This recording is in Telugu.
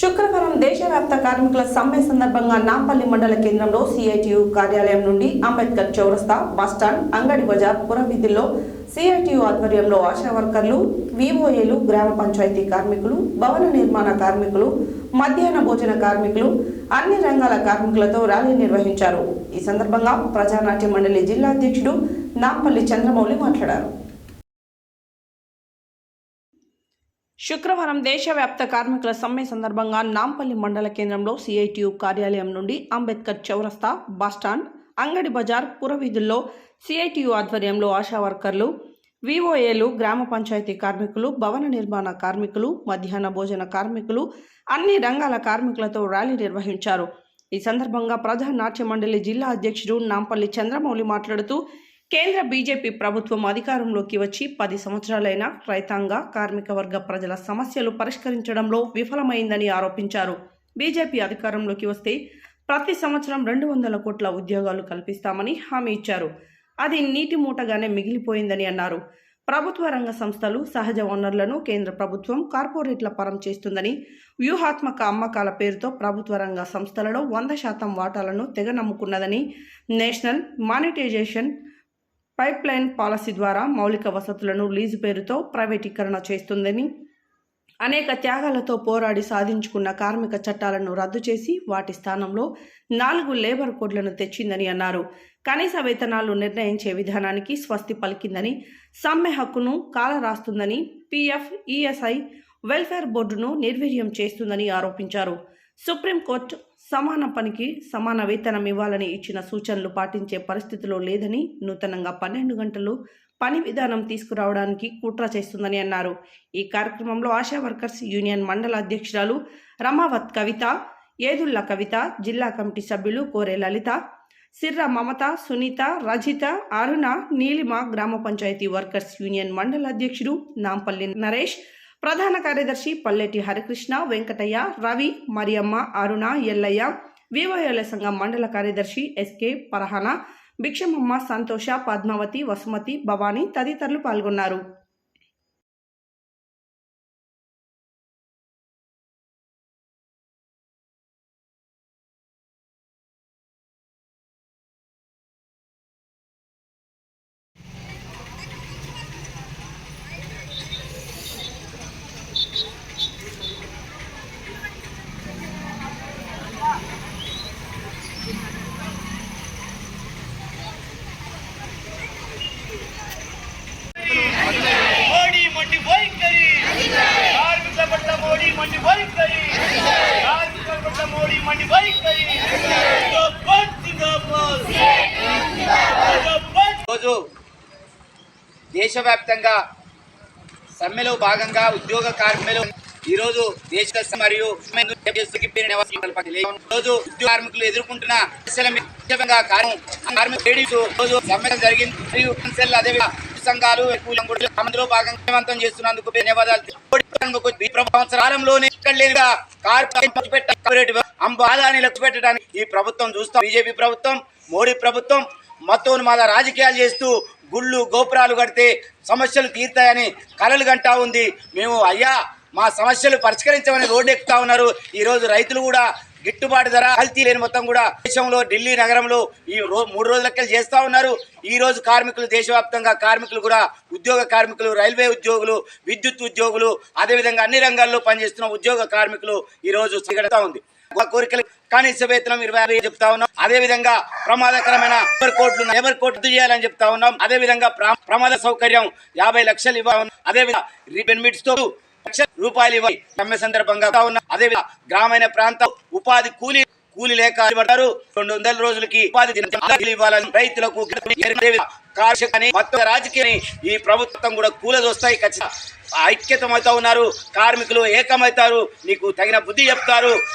శుక్రవారం దేశవ్యాప్త కార్మికుల సమ్మె సందర్భంగా నాంపల్లి మండల కేంద్రంలో సిఐటియు కార్యాలయం నుండి అంబేద్కర్ చౌరస్తా బస్టాండ్ అంగడి బజార్ పురవీధుల్లో సిఐటియు ఆధ్వర్యంలో ఆశా వర్కర్లు విఓఏలు గ్రామ పంచాయతీ కార్మికులు భవన నిర్మాణ కార్మికులు మధ్యాహ్న భోజన కార్మికులు అన్ని రంగాల కార్మికులతో ర్యాలీ నిర్వహించారు. ఈ సందర్భంగా ప్రజానాట్య మండలి జిల్లా అధ్యక్షుడు నాంపల్లి చంద్రమౌళి మాట్లాడారు. శుక్రవారం దేశవ్యాప్త కార్మికుల సమ్మె సందర్భంగా నాంపల్లి మండల కేంద్రంలో సిఐటియు కార్యాలయం నుండి అంబేద్కర్ చౌరస్తా బస్టాండ్ అంగడి బజార్ పురవీధుల్లో సిఐటియు ఆధ్వర్యంలో ఆశా వర్కర్లు విఓఏలు గ్రామ పంచాయతీ కార్మికులు భవన నిర్మాణ కార్మికులు మధ్యాహ్న భోజన కార్మికులు అన్ని రంగాల కార్మికులతో ర్యాలీ నిర్వహించారు. ఈ సందర్భంగా ప్రధాన నాట్య మండలి జిల్లా అధ్యక్షుడు నాంపల్లి చంద్రమౌళి మాట్లాడుతూ కేంద్ర బీజేపీ ప్రభుత్వం అధికారంలోకి వచ్చి పది సంవత్సరాలైన రైతాంగ కార్మిక వర్గ ప్రజల సమస్యలు పరిష్కరించడంలో విఫలమైందని ఆరోపించారు. బీజేపీ అధికారంలోకి వస్తే ప్రతి సంవత్సరం రెండు వందల కోట్ల ఉద్యోగాలు కల్పిస్తామని హామీ ఇచ్చారు. అది నీటి మూటగానే మిగిలిపోయిందని అన్నారు. ప్రభుత్వ రంగ సంస్థలు సహజ వనరులను కేంద్ర ప్రభుత్వం కార్పొరేట్ల పరం చేస్తుందని వ్యూహాత్మక అమ్మకాల పేరుతో ప్రభుత్వ రంగ సంస్థలలో వంద శాతం వాటాలను తెగ నమ్ముకున్నదని national monetisation pipeline policy ద్వారా మౌలిక వసతులను లీజు పేరుతో ప్రైవేటీకరణ చేస్తుందని అనేక త్యాగాలతో పోరాడి సాధించుకున్న కార్మిక చట్టాలను రద్దు చేసి వాటి స్థానంలో నాలుగు లేబర్ కోడ్లను తెచ్చిందని అన్నారు. కనీస వేతనాలు నిర్ణయించే విధానానికి స్వస్తి పలికిందని సమ్మె హక్కును కాలరాస్తుందని పీఎఫ్ ఈఎస్ఐ వెల్ఫేర్ బోర్డును నిర్వీర్యం చేస్తుందని ఆరోపించారు. సుప్రీంకోర్టు సమాన పనికి సమాన వేతనం ఇవ్వాలని ఇచ్చిన సూచనలు పాటించే పరిస్థితిలో లేదని నూతనంగా పన్నెండు గంటలు పని విధానం తీసుకురావడానికి కుట్ర చేస్తుందని అన్నారు. ఈ కార్యక్రమంలో ఆశా వర్కర్స్ యూనియన్ మండల అధ్యక్షురాలు రమావత్ కవిత ఏదుల్లా కవిత జిల్లా కమిటీ సభ్యులు కోరే లలిత సిర్ర మమత సునీత రజిత అరుణ నీలిమ గ్రామ పంచాయతీ వర్కర్స్ యూనియన్ మండల అధ్యక్షుడు నాంపల్లి నరేష్ ప్రధాన కార్యదర్శి పల్లెటి హరికృష్ణ వెంకటయ్య రవి మరియమ్మ అరుణ ఎల్లయ్య వివోఎల సంఘం మండల కార్యదర్శి ఎస్కే పరహన భిక్షమమ్మ సంతోష పద్మావతి వసుమతి భవానీ తదితరులు పాల్గొన్నారు మోడీ మండి వైఖరి కార్మికుల పట్ల మోడీ మండి వైఖరి. మోడీ మండి వైఖరి రోజు దేశవ్యాప్తంగా సమ్మెలో భాగంగా ఉద్యోగ కార్మికులు ఈరోజు దేశ మరియు రోజు ఉద్యోగ కార్మికులు ఎదుర్కొంటున్న కారణం లేడీస్ రోజు జరిగింది. మరియు సంఘాలు అందులో భాగంగా చేస్తున్నందుకు ధన్యవాదాలు. ఈ సంవత్సరాలంలోనే ఇక్కడ లేనిగా కార్పొరేట్ అంబాదాన్ని పెట్టడానికి ఈ ప్రభుత్వం చూస్తాం. బీజేపీ ప్రభుత్వం మోడీ ప్రభుత్వం మతోన్మాద రాజకీయాలు చేస్తూ గుళ్ళు గోపురాలు కడితే సమస్యలు తీరుతాయని కలలు గంటా ఉంది. మేము అయ్యా మా సమస్యలు పరిష్కరించమని రోడ్డు ఎక్కుతా ఉన్నారు. ఈరోజు రైతులు కూడా గిట్టుబాటు ధర కల్తీ లేని మొత్తం కూడా దేశంలో ఢిల్లీ నగరంలో ఈ రో మూడు రోజులకెళ్ళి చేస్తూ ఉన్నారు. ఈ రోజు కార్మికులు దేశవ్యాప్తంగా కార్మికులు కూడా ఉద్యోగ కార్మికులు రైల్వే ఉద్యోగులు విద్యుత్ ఉద్యోగులు అదేవిధంగా అన్ని రంగాల్లో పనిచేస్తున్న ఉద్యోగ కార్మికులు ఈ రోజు సిగడతా ఉంది. ఒక కోరికలు కనీస వేతనం ఇరవై ఆరు చెప్తా ఉన్నాం. అదే విధంగా ప్రమాదకరమైన లేబర్ కోట్లు లేబర్ కోర్టు చేయాలని చెప్తా ఉన్నాం. అదే విధంగా ప్ర- ప్రమాద సౌకర్యం యాభై లక్షలు ఇవ్వ అదే విధంగా బెనిఫిట్స్తో రూపాయలు ఇవ్వాలి. సమ్మె సందర్భంగా ఉన్న అదే గ్రామీణ ప్రాంతం ఉపాధి కూలీ కూలి లేక పడతారు రెండు వందల రోజులకి ఉపాధి ఇవ్వాలని రైతులకు కార్షకాన్ని మొత్తం రాజకీయాన్ని ఈ ప్రభుత్వం కూడా కూలదొస్తాయి. ఖచ్చితంగా ఐక్యతమవుతా ఉన్నారు. కార్మికులు ఏకమవుతారు. నీకు తగిన బుద్ధి చెప్తారు.